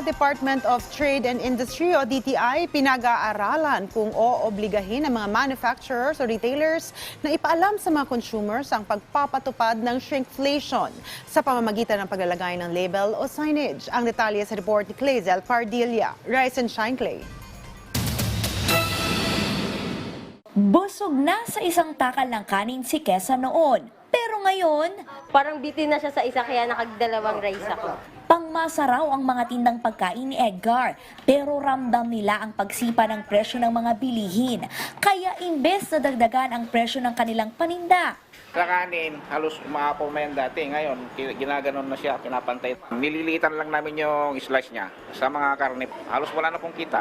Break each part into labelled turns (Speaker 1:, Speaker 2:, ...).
Speaker 1: Department of Trade and Industry o DTI pinag-aaralan kung oobligahin ang mga manufacturers o retailers na ipaalam sa mga consumers ang pagpapatupad ng shrinkflation sa pamamagitan ng paglalagay ng label o signage. Ang detalye sa report ni Clazel Pardilla. Rise and shine, Clay.
Speaker 2: Busog na sa isang takal ng kanin si Kesa noon. Pero ngayon,
Speaker 3: Parang bitin na siya sa isa kaya nakagdalawang rice ako.
Speaker 2: Pangmasaraw ang mga tindang pagkain ni Edgar. Pero ramdam nila ang pagsipa ng presyo ng mga bilihin. Kaya imbes na dagdagan ang presyo ng kanilang paninda,
Speaker 4: Sa kanin, halos umaapaw na yan dati. Ngayon, ginaganon na siya, pinapantay. Nililitan lang namin yung slice niya. Sa mga karne, halos wala na pong kita.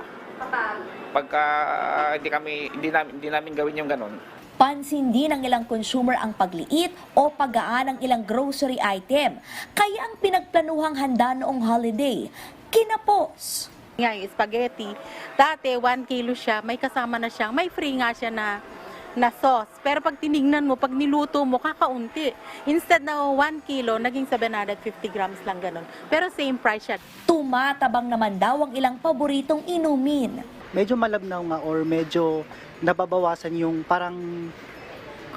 Speaker 4: Pagka ah, hindi kami hindi namin hindi namin gawin yung ganun.
Speaker 2: Pansin din ng ilang consumer ang pagliit o paggaan ng ilang grocery item. Kaya ang pinagplanuhang handa noong holiday, kinapos.
Speaker 5: nga yung spaghetti. Dati, 1 kilo siya, may kasama na siya, may free nga siya na na sauce. Pero pag tinignan mo, pag niluto mo, kakaunti. Instead na 1 kilo, naging 750 grams lang ganun. Pero same price siya.
Speaker 2: Tumatabang naman daw ang ilang paboritong inumin.
Speaker 6: Medyo malabnaw nga or medyo nababawasan yung parang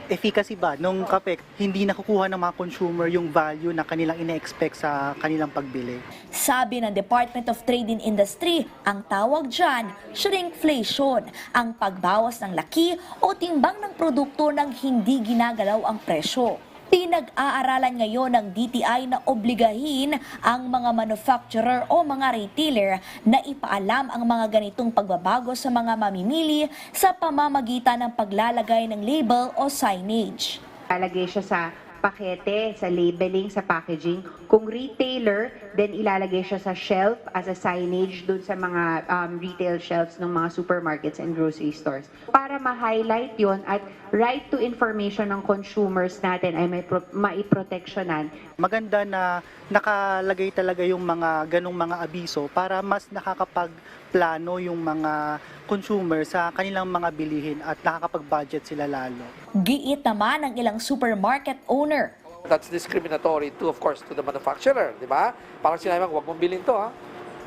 Speaker 6: efficacy ba nung kape, hindi nakukuha ng mga consumer yung value na kanilang ina-expect sa kanilang pagbili.
Speaker 2: Sabi ng Department of Trade and Industry, ang tawag dyan, shrinkflation, ang pagbawas ng laki o timbang ng produkto nang hindi ginagalaw ang presyo. Pinag-aaralan ngayon ng DTI na obligahin ang mga manufacturer o mga retailer na ipaalam ang mga ganitong pagbabago sa mga mamimili sa pamamagitan ng paglalagay ng label o signage.
Speaker 7: Ilalagay siya sa pakete, sa labeling, sa packaging. Kung retailer, then ilalagay siya sa shelf as a signage dun sa mga um, retail shelves ng mga supermarkets and grocery stores. Para ma-highlight yon at right to information ng consumers natin ay may pro- maiproteksyonan.
Speaker 6: Maganda na nakalagay talaga yung mga ganong mga abiso para mas nakakapagplano yung mga consumer sa kanilang mga bilihin at nakakapag-budget sila lalo.
Speaker 2: Giit naman ng ilang supermarket owner
Speaker 8: That's discriminatory to, of course, to the manufacturer, di ba? Parang sinabi mo, huwag mong bilhin to, ha?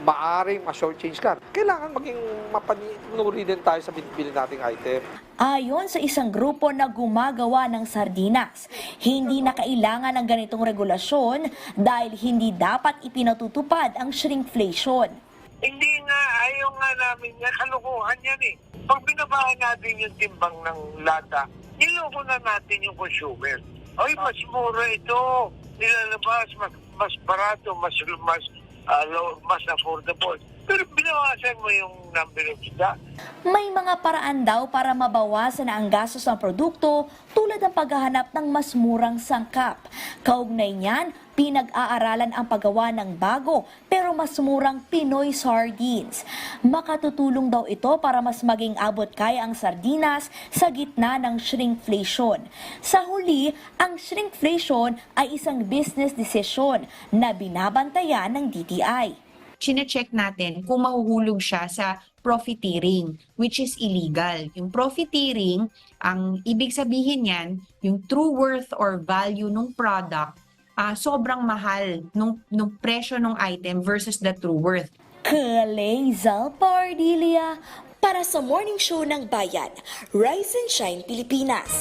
Speaker 8: Maaring ma-shortchange ka. Kailangan maging mapanuri din tayo sa binibili nating item.
Speaker 2: Ayon sa isang grupo na gumagawa ng sardinas, hindi na kailangan ng ganitong regulasyon dahil hindi dapat ipinatutupad ang shrinkflation.
Speaker 9: Hindi nga, ayaw nga namin yan. Kalukuhan yan eh. Pag binabahan natin yung timbang ng lata, niloko na natin yung consumer. Ay, mas mura ito. Nilalabas, mas, mas barato, mas, mas, ah, low, mas affordable. Pero binawasan mo yung number of stock.
Speaker 2: May mga paraan daw para mabawasan ang gastos ng produkto tulad ng paghahanap ng mas murang sangkap. Kaugnay niyan, pinag-aaralan ang paggawa ng bago pero mas murang Pinoy sardines. Makatutulong daw ito para mas maging abot kaya ang sardinas sa gitna ng shrinkflation. Sa huli, ang shrinkflation ay isang business decision na binabantayan ng DTI.
Speaker 10: chine-check natin kung mahuhulog siya sa profiteering, which is illegal. Yung profiteering, ang ibig sabihin yan, yung true worth or value ng product, ah, sobrang mahal nung, nung presyo ng item versus the true worth.
Speaker 2: Kalezal Pardilia para sa Morning Show ng Bayan, Rise and Shine Pilipinas.